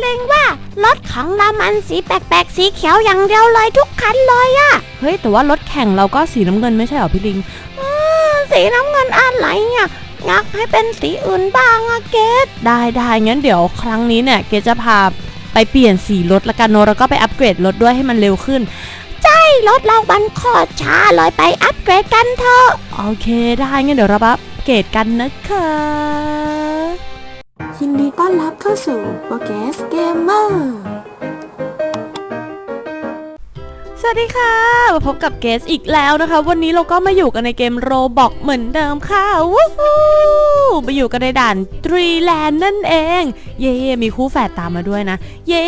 เลงว่ารถของเรามันสีแปลกๆ สีเขียวอย่างเดียวเลยทุกคันเลยอะเฮ้ยแต่ว่ารถแข่งเราก็สีน้ำเงินไม่ใช่เหรอพี่ลิงอืมสีน้ำเงินอะไรเนี่ยอยากให้เป็นสีอื่นบ้างอะเกดได้ได้งั้นเดี๋ยวครั้งนี้เนี่ยเกจะพาไปเปลี่ยนสีรถละกันเนอะแล้วก็ไปอัปเกรดรถด้วยให้มันเร็วขึ้นให้รถเราบันโคตรช้าเลยไปอัปเกรดกันเถอะ โอเคได้งั้นเดี๋ยวเราไปอัปเกรดกันนะคะ ยินดีต้อนรับเข้าสู่โปรเกสเกมเมอร์สวัสดีค่ะ มาพบกับเกสอีกแล้วนะคะ วันนี้เราก็มาอยู่กันในเกมโรบอกเหมือนเดิมค่ะวู้ฮู้มาอยู่กันในด่านทรีแลนด์นั่นเอง เย่มีคู่แฝดตามมาด้วยนะ เย่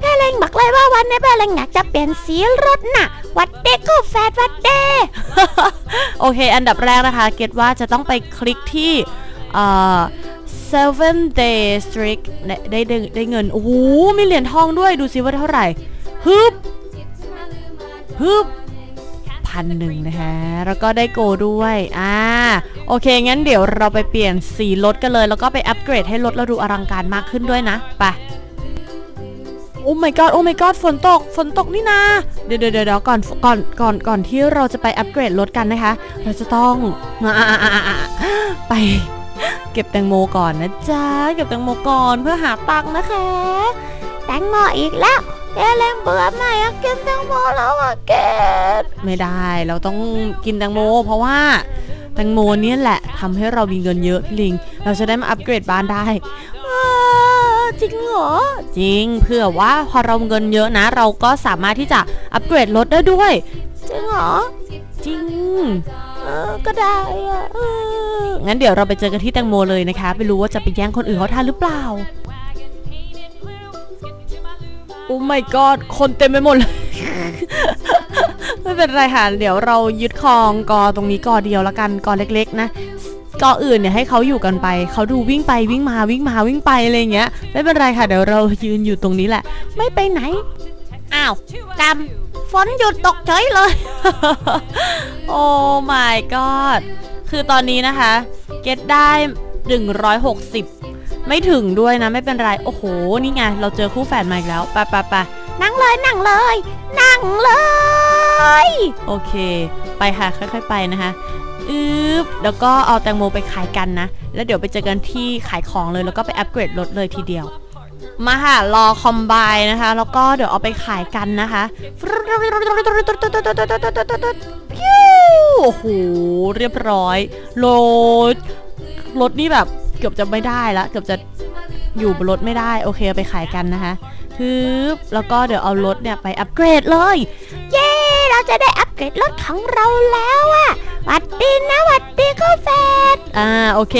แม่เลงบอกเลยว่าวันนี้แม่เลงอยากจะเปลี่ยนสีรถน่ะ วัดเด็กก็แฟดวัดเดโอเค อันดับแรกนะคะ เกตว่าจะต้องไปคลิกที่เอ่อ seven day streak ได้ได้ได้ได้เงิน โอ้โห มีเหรียญทองด้วยดูซิว่าเท่าไหร่ฮึบฮึบพันหนึ่งนะคะแล้วก็ได้โกด้วย อ่า โอเค งั้นเดี๋ยวเราไปเปลี่ยนสีรถกันเลย แล้วก็ไปอัปเกรดให้รถเราดูอลังการมากขึ้นด้วยนะ ไป โอ้ my god โอ้ my god ฝนตก ฝนตกนี่นา เดี๋ยวเดี๋ยวเดี๋ยวก่อน ก่อน ก่อน ก่อนที่เราจะไปอัปเกรดรถกันนะคะ เราจะต้อง ไป เก็บแตงโมก่อนนะจ๊ะ เก็บแตงโมก่อนเพื่อหาตังค์นะคะ แตงโมอีกแล้วแม่เลงเบื่อไม่อยกินแตงโมแล้วอะเกดไม่ได้เราต้องกินแตงโม เพราะว่า แตงโมเนี่ยแหละทำให้เรามีเงินเยอะพี่ลิง เราจะได้มาอัปเกรดบ้านได้จริงเหรอ จริงเพื่อว่าพอเราเงินเยอะนะ เราก็สามารถที่จะอัปเกรดรถได้ด้วย จริงเหรอ จริง ออก็ได้อะเอองั้นเดี๋ยวเราไปเจอกันที่แตงโมเลยนะคะไม่รู้ว่าจะไปแย่งคนอื่นเขาทันหรือเปล่า โอ้ my god คนเต็มไปหมดเลย ไม่เป็นไรค่ะเดี๋ยวเรายึดครองกอตรงนี้กอเดียวละกันกอเล็กๆ นะกออื่นเนี่ยให้เขาอยู่กันไป เขาดูวิ่งไปวิ่งมาวิ่งมาวิ่งไปอะไรอย่างเงี้ย ไม่เป็นไรค่ะเดี๋ยวเรายืนอยู่ตรงนี้แหละ ไม่ไปไหน อ้าวกำ ฝนหยุดตกเฉยเลย โอ้ my god คือตอนนี้นะคะ เก็ตได้ 160 ไม่ถึงด้วยนะไม่เป็นไร โอ้โห นี่ไง เราเจอคู่แฝดมาอีกแล้ว ไปไปไปนั่งเลยนั่งเลย นั่งเลย โอเค ไปค่ะ ค่อยๆ ไปนะคะอึ๊บแล้วก็เอาแตงโมไปขายกันนะ แล้วเดี๋ยวไปเจอกันที่ขายของเลย แล้วก็ไปอัปเกรดรถเลยทีเดียว มาค่ะ รอคอมไบนะคะ แล้วก็เดี๋ยวเอาไปขายกันนะคะโอ้โห เรียบร้อย รถ รถนี่แบบเกือบจะไม่ได้ละ เกือบจะอยู่บนรถไม่ได้ โอเคไปขายกันนะคะทึบแล้วก็เดี๋ยวเอารถเนี่ยไปอัปเกรดเลย เย้ เราจะได้อัปเกรดรถของเราแล้วอะหวัดดีนะหวัดดีก็แฟดอ่า โอเค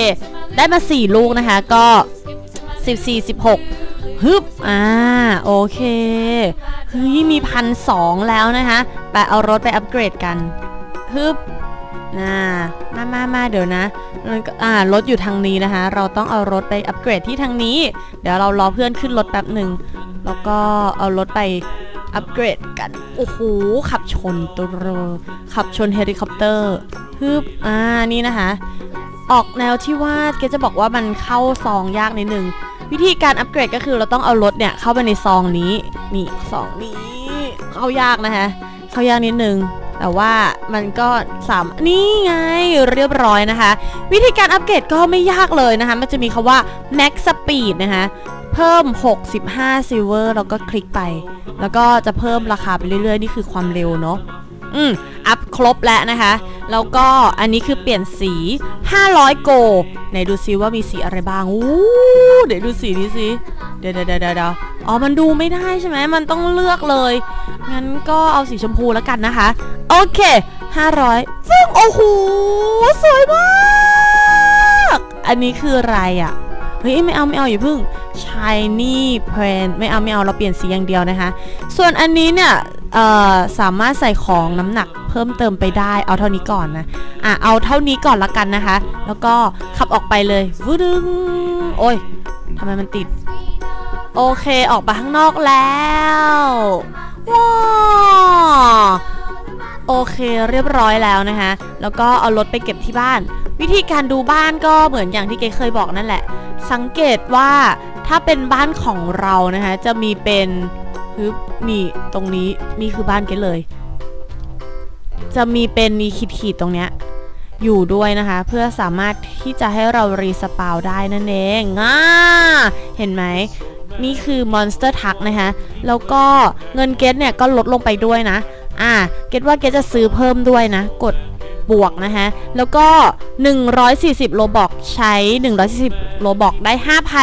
ได้มา 4 ลูกนะคะ ก็ 14 16 ฮึบอ่าโอเคเฮ้ยมีพันสองแล้วนะคะไปเอารถไปอัปเกรดกันฮึบน่ามามามาเดี๋ยวนะอ่ารถอยู่ทางนี้นะคะ เราต้องเอารถไปอัปเกรดที่ทางนี้ เดี๋ยวเรารอเพื่อนขึ้นรถแป๊บหนึ่งแล้วก็เอารถไปอัปเกรดกัน โอ้โห ขับชนตัวขับชนเฮลิคอปเตอร์ฮึบอ่านี่นะคะ ออกแนวที่ว่าเกจะบอกว่ามันเข้าซองยากนิดนึง วิธีการอัปเกรดก็คือเราต้องเอารถเนี่ยเข้าไปในซองนี้นี่ซองนี้เข้ายากนะคะเข้ายากนิดนึงแต่ว่ามันก็สามนี่ไงเรียบร้อยนะคะ วิธีการอัปเกรดก็ไม่ยากเลยนะคะ มันจะมีคำว่า max speed นะคะ เพิ่ม 65 silver แล้วก็คลิกไป แล้วก็จะเพิ่มราคาไปเรื่อยๆ นี่คือความเร็วเนาะ อืม อัพครบแล้วนะคะ แล้วก็อันนี้คือเปลี่ยนสี 500 โกไหนดูซิว่ามีสีอะไรบ้าง อู้เดี๋ยวดูสีนี้สิ เดี๋ยวเดี๋ยวเดี๋ยวเดี๋ยวอ๋อ มันดูไม่ได้ใช่ไหม มันต้องเลือกเลย งั้นก็เอาสีชมพูแล้วกันนะคะ โอเค 500ซึ่งโอ้โห สวยมาก อันนี้คืออะไรอะเฮ้ยไม่เอาไม่เอาอย่าเพึ่ง shiny print ไม่เอาไม่เอาเราเปลี่ยนสีอย่างเดียวนะคะ ส่วนอันนี้เนี่ย สามารถใส่ของน้ำหนักเพิ่มเติมไปได้ เอาเท่านี้ก่อนนะ อะ เอาเท่านี้ก่อนละกันนะคะ แล้วก็ขับออกไปเลยวืดึง โอ้ยทำไมมันติด โอเค ออกมาข้างนอกแล้วว้าโอเคเรียบร้อยแล้วนะคะ แล้วก็เอารถไปเก็บที่บ้าน วิธีการดูบ้านก็เหมือนอย่างที่เกเคยบอกนั่นแหละ สังเกตว่าถ้าเป็นบ้านของเรานะคะจะมีเป็น ฮึบนี่ตรงนี้นี่คือบ้านเกดเลย จะมีเป็นมีขีดๆตรงเนี้ยอยู่ด้วยนะคะ เพื่อสามารถที่จะให้เรารีสปาวได้นั่นเองอ่าเห็นไหมนี่คือมอนสเตอร์ทักนะคะ แล้วก็เงินเกตเนี่ยก็ลดลงไปด้วยนะ อ่า เกตว่าเกตจะซื้อเพิ่มด้วยนะ กดบวกนะคะ แล้วก็ 140 โลบอกใช้ 140 โลบอกได้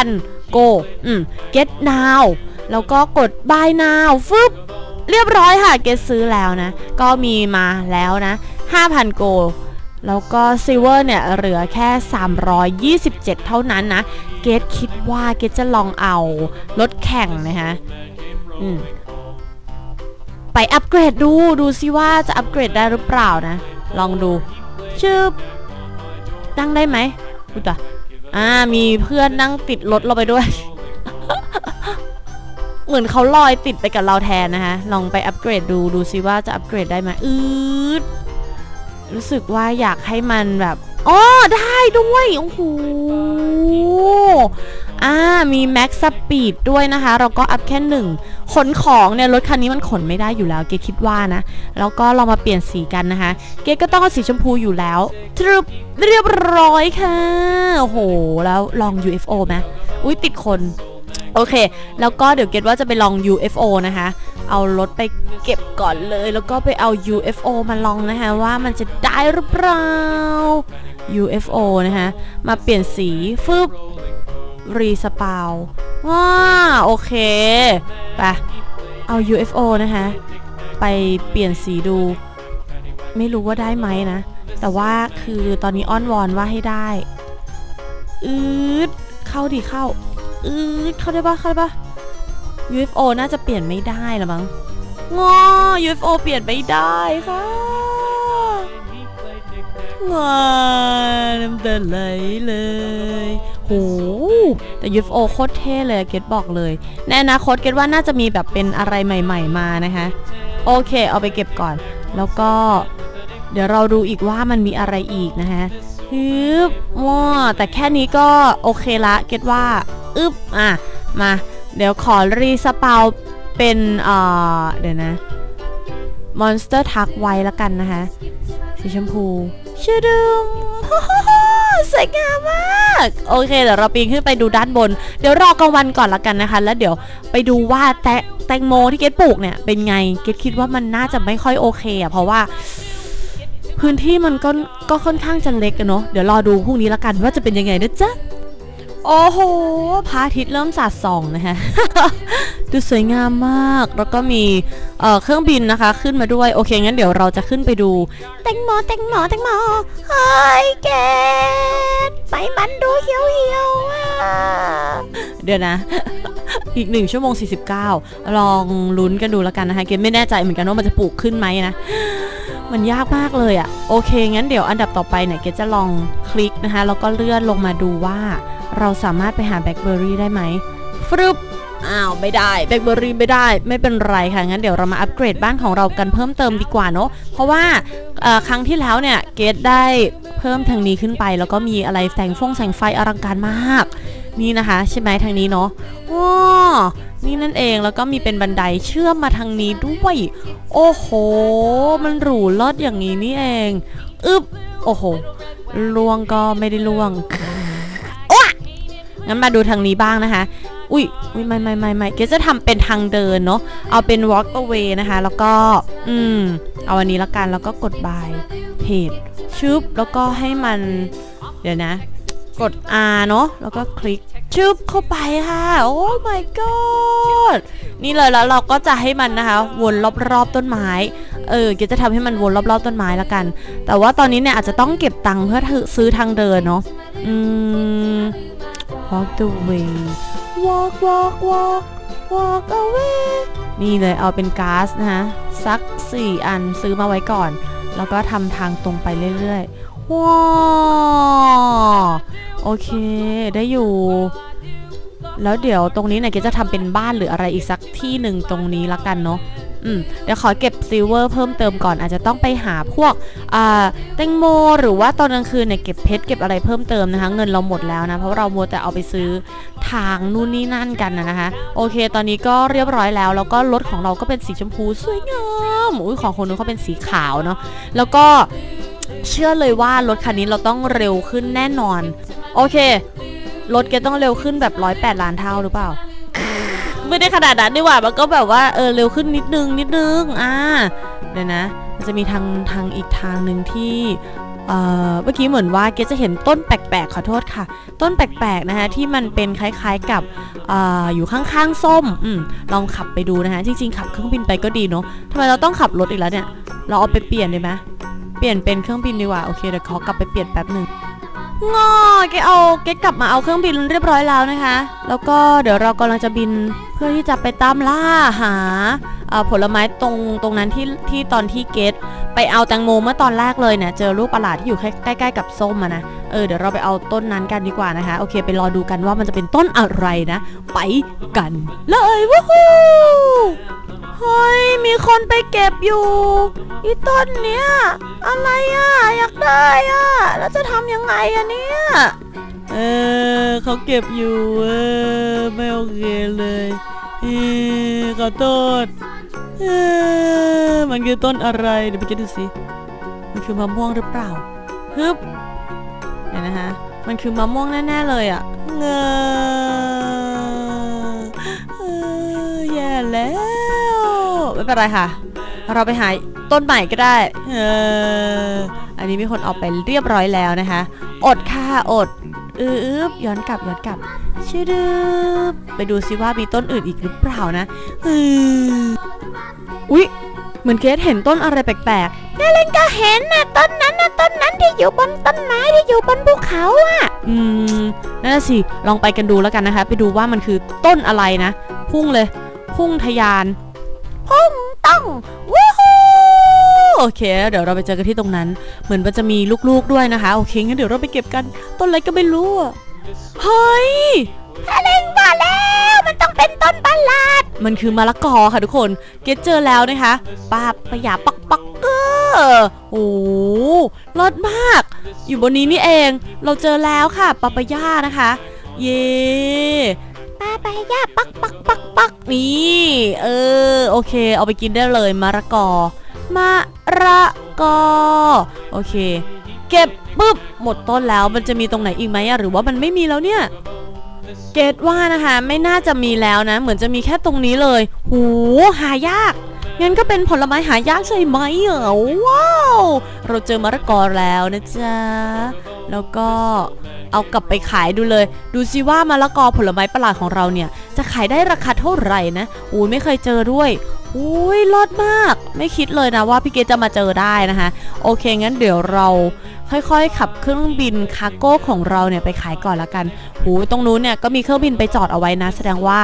5,000 โก อืม get now แล้วก็กด buy now ฟึบเรียบร้อยค่ะ เกตซื้อแล้วนะ ก็มีมาแล้วนะ 5,000 โกแล้วก็ซิเวอร์เนี่ย เหลือแค่ 327 เท่านั้นนะ เกตคิดว่าเกตจะลองเอารถแข่งนะคะอืมไปอัปเกรดดูดูซิว่าจะอัปเกรดได้หรือเปล่านะ ลองดูชื่อนั่งได้ไหมอุตะอ่ามีเพื่อนนั่งติดรถเราไปด้วย เหมือนเขาลอยติดไปกับเราแทนนะคะลองไปอัปเกรดดูดูซิว่าจะอัปเกรดได้ไหมอืดรู้สึกว่าอยากให้มันแบบอ๋อได้ด้วยโอ้โหอ่ามีแม็กซ์สปีดด้วยนะคะ เราก็อัพแค่หนึ่งขนของเนี่ยรถคันนี้มันขนไม่ได้อยู่แล้ว เกคิดว่านะ แล้วก็เรามาเปลี่ยนสีกันนะคะ เกก็ต้องเอาสีชมพูอยู่แล้วทรึบเรียบร้อยค่ะโอ้โห แล้วลอง UFO ไหมอุ้ยติดคน โอเค แล้วก็เดี๋ยวเกดว่าจะไปลอง UFO นะคะ เอารถไปเก็บก่อนเลย แล้วก็ไปเอา UFO มาลองนะคะว่ามันจะได้หรือเปล่า UFO นะคะมาเปลี่ยนสีฟึบรีสปาวว้าโอเคไปเอา UFO นะคะไปเปลี่ยนสีดู ไม่รู้ว่าได้ไหมนะ แต่ว่าคือตอนนี้อ้อนวอนว่าให้ได้อืดเข้าดิเข้า อืดเข้าได้ปะเข้าได้ปะ UFO น่าจะเปลี่ยนไม่ได้ละมั้งงอ UFO เปลี่ยนไม่ได้ค่ะงอน้ำตาไหลเลยโหแต่ UFO โคตรเท่เลยเกดบอกเลย ในอนาคตเกดว่าน่าจะมีแบบเป็นอะไรใหม่ ๆ มานะคะ โอเค เอาไปเก็บก่อน แล้วก็ เดี๋ยวเราดูอีกว่ามันมีอะไรอีกนะคะฮึบว้าแต่แค่นี้ก็โอเคละ เกดว่า อึบอะมา เดี๋ยวขอรีสปาวเป็นเอ่อเดี๋ยวนะมอนสเตอร์ทักไว้ละกันนะคะ สีชมพูชื่อดึมสวยงามมาก โอเค เดี๋ยวเราปีนขึ้นไปดูด้านบน เดี๋ยวรอกลางวันก่อนละกันนะคะ แล้วเดี๋ยวไปดูว่าแตแตงโมที่เกดปลูกเนี่ย เป็นไง เกดคิดว่ามันน่าจะไม่ค่อยโอเคอะเพราะว่า พื้นที่มันก็ก็ค่อนข้างจะเล็กอะเนาะ เดี๋ยวรอดูพรุ่งนี้ละกันว่าจะเป็นยังไงนะจ๊ะ โอ้โหพระอาทิตย์เริ่มสาดส่องนะคะดูสวยงามมาก แล้วก็มีเอ่อเครื่องบินนะคะ ขึ้นมาด้วย โอเค งั้นเดี๋ยวเราจะขึ้นไปดูแตงโมแตงโมแตงโมเฮ้ยเกดไปมันดูเหี่ยวเหี่ยวอะเดี๋ยวนะ อีก 1 ชั่วโมง 49 ลองลุ้นกันดูแล้วกันนะคะ เกมไม่แน่ใจเหมือนกันว่ามันจะปลูกขึ้นไหมนะมันยากมากเลยอะ่ะ โอเค งั้นเดี๋ยวอันดับต่อไปเนี่ยเกดจะลองคลิกนะคะ แล้วก็เลื่อนลงมาดูว่า เราสามารถไปหาแบล็คเบอร์รี่ได้ไหมฟรึบอ้าวไม่ได้แบล็คเบอร์รี่ไม่ได้ ไม่เป็นไรค่ะ งั้นเดี๋ยวเรามาอัปเกรดบ้านของเรากันเพิ่มเติมดีกว่าเนาะเพราะว่าครั้งที่แล้วเนี่ยเกดได้เพิ่มทางนี้ขึ้นไป แล้วก็มีอะไรแสงฟงแสงไฟอลังการมาก นี่นะคะ ใช่ไหมทางนี้เนาะว้านี่นั่นเองแล้วก็มีเป็นบันไดเชื่อมมาทางนี้ด้วย โอ้โห มันหรูเลิศอย่างนี้นี่เองอึบโอ้โหล่วงก็ไม่ได้ล่วง งั้นมาดูทางนี้บ้างนะคะ อุ้ยอุ้ยไม่ไม่ไม่ไม่เกจะทำเป็นทางเดินเนาะ เอาเป็น walk away นะคะ แล้วก็ อืม เอาอันนี้ละกัน แล้วก็กด buy เพจชึบ แล้วก็ให้มัน เดี๋ยวนะ กด R เนาะ แล้วก็คลิกชึบเข้าไปค่ะ โอ้ my god นี่เลยแล้วเราก็จะให้มันนะคะ วนรอบๆต้นไม้ เออเกจะทำให้มันวนรอบๆต้นไม้ละกัน แต่ว่าตอนนี้เนี่ยอาจจะต้องเก็บตังค์เพื่อซื้อทางเดินเนาะ อืม walk the way walk walk walk walk away นี่เลยเอาเป็นก๊าซนะคะสัก 4 อันซื้อมาไว้ก่อน แล้วก็ทำทางตรงไปเรื่อยๆว้าวโอเค ได้อยู่ แล้วเดี๋ยวตรงนี้เนี่ยเกจะทำเป็นบ้านหรืออะไรอีกสักที่หนึ่งตรงนี้ละกันเนาะ อืมเดี๋ยวขอเก็บซิลเวอร์เพิ่มเติมก่อนอาจจะต้องไปหาพวกอ่าแตงโม หรือว่าตอนกลางคืนเนี่ยเก็บเพชรเก็บอะไรเพิ่มเติมนะคะ เงินเราหมดแล้วนะ เพราะเรามัวแต่เอาไปซื้อทางนู่นนี่นั่นกันนะนะคะ โอเค ตอนนี้ก็เรียบร้อยแล้ว แล้วก็รถของเราก็เป็นสีชมพูสวยงามอุ้ยของคนนู้นเขาเป็นสีขาวเนาะแล้วก็เชื่อเลยว่ารถคันนี้เราต้องเร็วขึ้นแน่นอน โอเครถแกต้องเร็วขึ้นแบบร้อยแปดล้านเท่าหรือเปล่า ไม่ได้ขนาดนั้นดีกว่ามันก็แบบว่าเออเร็วขึ้นนิดนึงนิดนึงอ่าเดี๋ยวนะมันจะมีทางทางอีกทางหนึ่งที่เออเมื่อกี้เหมือนว่าเกจะเห็นต้นแปลกๆขอโทษค่ะ ต้นแปลกๆนะคะที่มันเป็นคล้ายๆกับออยู่ข้างๆส้มอมลองขับไปดูนะคะจริงๆขับเครื่องบินไปก็ดีเนาะทำไมเราต้องขับรถอีกแล้วเนี่ย เราเอาไปเปลี่ยนได้ไหมเปลี่ยนเป็นเครื่องบินดีกว่าโอเคเดี๋ยวขอกลับไปเปลี่ยนแป๊บหนึ่ง งอเกเอาเกกลับมาเอาเครื่องบินเรียบร้อยแล้วนะคะ แล้วก็เดี๋ยวเรากำลังจะบินเพื่อที่จะไปตามล่าหาผลไม้ตรงตรงนั้นที่ที่ตอนที่เกตไปเอาแตงโมเมื่อตอนแรกเลยเนี่ยเจอลูกประหลาดที่อยู่ใกล้ๆกับส้มอะนะเออเดี๋ยวเราไปเอาต้นนั้นกันดีกว่านะคะ โอเคไปรอดูกันว่ามันจะเป็นต้นอะไรนะ ไปกันเลยวู้ฮู้เฮ้ย มีคนไปเก็บอยู่อีต้นเนี้ยอะไรอะอยากได้อะแล้วจะทำยังไงอะเนี่ยเออเขาเก็บอยู่เออไม่โอเคเลยเออขอโทษเออมันคือต้นอะไรเดี๋ยวไปคิดดูสิมันคือมะม่วงหรือเปล่าฮึบเดี๋ยวนะฮะมันคือมะม่วงแน่ๆเลยอะเงอเออแย่แล้ว ไม่เป็นไรค่ะ เราไปหาต้นใหม่ก็ได้เอออันนี้มีคนเอาไปเรียบร้อยแล้วนะคะ อดค่ะอดอืบย้อนกลับย้อนกลับชื่อดืบไปดูซิว่ามีต้นอื่นอีกหรือเปล่านะอืออุ๊ยเหมือนเคสเห็นต้นอะไรแปลกนาเลนก็เห็นนะต้นนั้นนะต้นนั้นที่อยู่บนต้นไม้ที่อยู่บนภูเขาอะอืมนั่นสิลองไปกันดูแล้วกันนะคะ ไปดูว่ามันคือต้นอะไรนะ พุ่งเลย พุ่งทะยาน ต้งวู้ฮู้โอเค เดี๋ยวเราไปเจอกันที่ตรงนั้น เหมือนมันจะมีลูกๆด้วยนะคะ โอเคงั้นเดี๋ยวเราไปเก็บกัน ต้นอะไรก็ไม่รู้อะเฮ้ยนาเลนว่าแล้ว มันต้องเป็นต้นประหลาด มันคือมะละกอค่ะทุกคน เกตเจอแล้วนะคะป้าปะหยาปักปักเกอร์โอ้โหรสมาก อยู่บนนี้นี่เอง เราเจอแล้วค่ะปาปายานะคะ เย่ ปาไปย่าปักปักปักปักนี่เออโอเค เอาไปกินได้เลยมะระกอมะระกอโอเค เก็บปุ๊บหมดต้นแล้วมันจะมีตรงไหนอีกไหมหรือว่ามันไม่มีแล้วเนี่ยเกตว่านะคะไม่น่าจะมีแล้วนะ เหมือนจะมีแค่ตรงนี้เลย หูหายาก งั้นก็เป็นผลไม้หายากใช่ไหมเออว้าว เราเจอมะละกอแล้วนะจ๊ะ แล้วก็เอากลับไปขายดูเลย ดูซิว่ามะละกอผลไม้ประหลาดของเราเนี่ย จะขายได้ราคาเท่าไหร่นะอุ้ยไม่เคยเจอด้วยอุ้ยรอดมาก ไม่คิดเลยนะว่าพี่เกดจะมาเจอได้นะคะ โอเคงั้นเดี๋ยวเราค่อยๆ ขับเครื่องบินคาร์โก้ของเราเนี่ยไปขายก่อนละกันหูตรงนู้นเนี่ยก็มีเครื่องบินไปจอดเอาไว้นะ แสดงว่า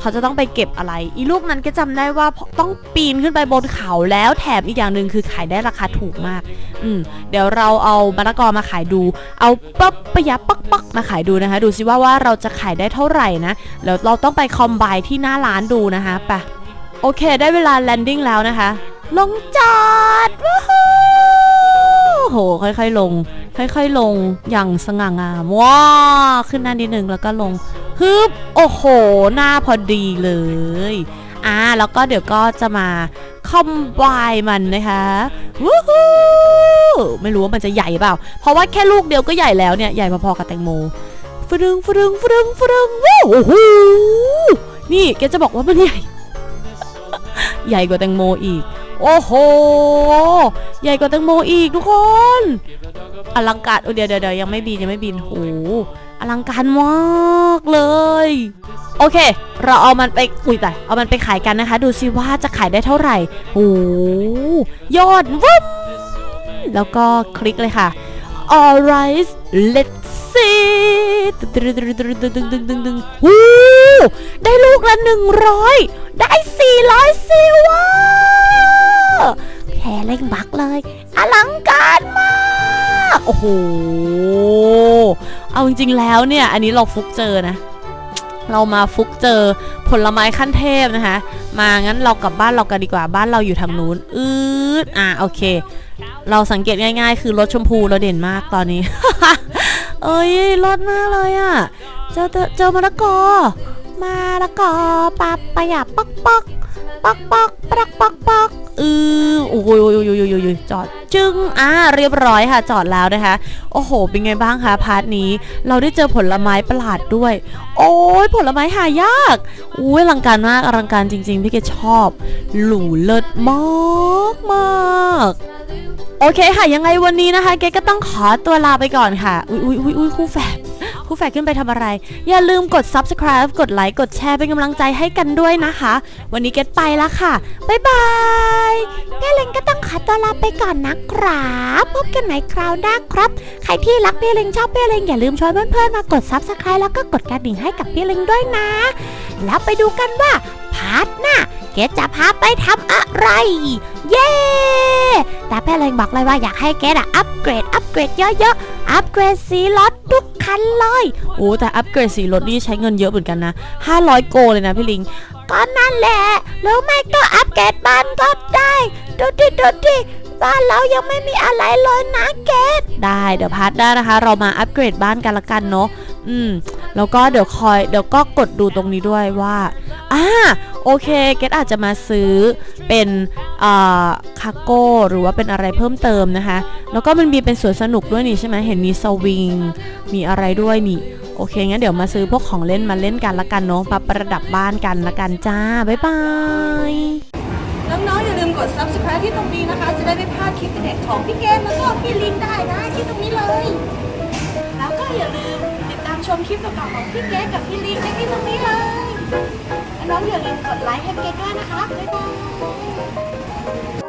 เขาจะต้องไปเก็บอะไร อีลูกนั้นก็จำได้ว่าต้องปีนขึ้นไปบนเขาแล้วแถมอีกอย่างหนึ่งคือขายได้ราคาถูกมาก อืมเดี๋ยวเราเอามะละกอมาขายดู เอาปั๊บปะยะปักปักมาขายดูนะคะ ดูซิว่าว่าเราจะขายได้เท่าไหร่นะแล้วเราต้องไปคอมไบที่หน้าร้านดูนะคะไปโอเค ได้เวลาแลนดิ้งแล้วนะคะ ลงจอดว้าวโหค่อยๆลง ค่อยๆลงอย่างสง่างามว้าขึ้นหน้านิดนึงแล้วก็ลง ฮึบโอ้โห หน้าพอดีเลย อ่า แล้วก็เดี๋ยวก็จะมาคอมไบมันนะคะวู้ฮู้ไม่รู้ว่ามันจะใหญ่เปล่า เพราะว่าแค่ลูกเดียวก็ใหญ่แล้วเนี่ย ใหญ่พอๆกับแตงโมฟรึงฟรึงฟรึงฟรึงวู้โหนี่แกจะบอกว่ามันใหญ่ ใหญ่กว่าแตงโมอีก โอ้โห ใหญ่กว่าแตงโมอีกทุกคน อลังการโอ้เดี๋ยวเดี๋ยวยวยังไม่บินยังไม่บินโอ้โห อลังการมากเลย โอเค เราเอามันไปอุ้ยแต่เอามันไปขายกันนะคะ ดูซิว่าจะขายได้เท่าไหร่โอ้โหยอดวุ้มแล้วก็คลิกเลยค่ะ alright let's see ตึงตึงตึงตึงตึงตึงตึงตึงตึงหูได้ลูกละหนึ่งร้อยได้สี่ร้อยซิวอร์แพรเล่งบักเลย อลังการมาก โอ้โห เอาจริงๆแล้วเนี่ย อันนี้เราฟุกเจอนะ เรามาฟุกเจอผลไม้ขั้นเทพนะคะ มางั้นเรากลับบ้านเรากันดีกว่า บ้านเราอยู่ทางนู้น อืดอะโอเค เราสังเกตง่าย ๆ คือรถชมพูเราเด่นมากตอนนี้ เอ้ยรถมากเลยอะ่ะ เจอเจอมะละกอ มาแล้วก็ปับปะหยับปอกปอกปอกปอกปอกปอกปอกอือโอ้ยโอ้ยโอ้ยโอ้ยโอ้ยโอ้ยจอดจึงอ่าเรียบร้อยค่ะ จอดแล้วนะคะ โอ้โห เป็นไงบ้างคะพาร์ทนี้ เราได้เจอผลไม้ประหลาดด้วย โอ้ยผลไม้หายากอุ้ยอลังการมากอลังการจริง ๆ พี่เกชอบหรูเลิศมากมากโอเคค่ะยังไงวันนี้นะคะ เกก็ต้องขอตัวลาไปก่อนค่ะ อุ้ยอุ้ยอุ้ยอุ้ยคู่แฝด คู่แฝดขึ้นไปทำอะไร อย่าลืมกด subscribe กดไลค์กดแชร์เป็นกำลังใจให้กันด้วยนะคะ วันนี้เกดไปแล้วค่ะ บ๊ายบายพี่ลิงก็ต้องขอตัวลาไปก่อนนะครับพบกันใหม่คราวหน้าครับ ใครที่รักพี่ลิงชอบพี่ลิงอย่าลืมชวนเพื่อนๆมากด subscribe แล้วก็กดกระดิ่งให้กับพี่ลิงด้วยนะ แล้วไปดูกันว่าพาร์ทหน้าเกดจะพาไปทำอะไร เย้ แต่พี่ลิงบอกเลยว่าอยากให้เกดอะอัปเกรดอัปเกรดเยอะๆอัปเกรดสีรถทุก พันเลย โอ้แต่อัปเกรดสีรถนี่ใช้เงินเยอะเหมือนกันนะ 500 โกเลยนะพี่ลิงก็นั่นแหละแล้วไม่ก็อัปเกรดบ้านก็ได้ดูดิดูดิบ้านเรายังไม่มีอะไรเลยนะเกดได้เดี๋ยวพาร์ทหน้านะคะ เรามาอัปเกรดบ้านกันละกันเนาะ อืม แล้วก็เดี๋ยวคอยเดี๋ยวก็กดดูตรงนี้ด้วยว่าอ่าโอเค เกดอาจจะมาซื้อเป็นคาโก้หรือว่าเป็นอะไรเพิ่มเติมนะคะ แล้วก็มันมีเป็นสวนสนุกด้วยนี่ใช่ไหมเห็นมีสวิง มีอะไรด้วยนี่ โอเค งั้นเดี๋ยวมาซื้อพวกของเล่นมาเล่นกันละกันเนาะมาประดับบ้านกันละกันจ้า บ๊ายบาย น้องๆอย่าลืมกด subscribe ที่ตรงนี้นะคะ จะได้ไม่พลาดคลิปเด็ดของพี่เกมแล้วก็พี่ลินได้นะที่ตรงนี้เลย แล้วก็อย่าลืม ชมคลิปเก่าๆของพี่เก๊กับพี่ลินได้ที่ตรงนี้เลยน้องอย่าลืมกดไลค์ให้เก๊ด้วยนะคะ บ๊ายบาย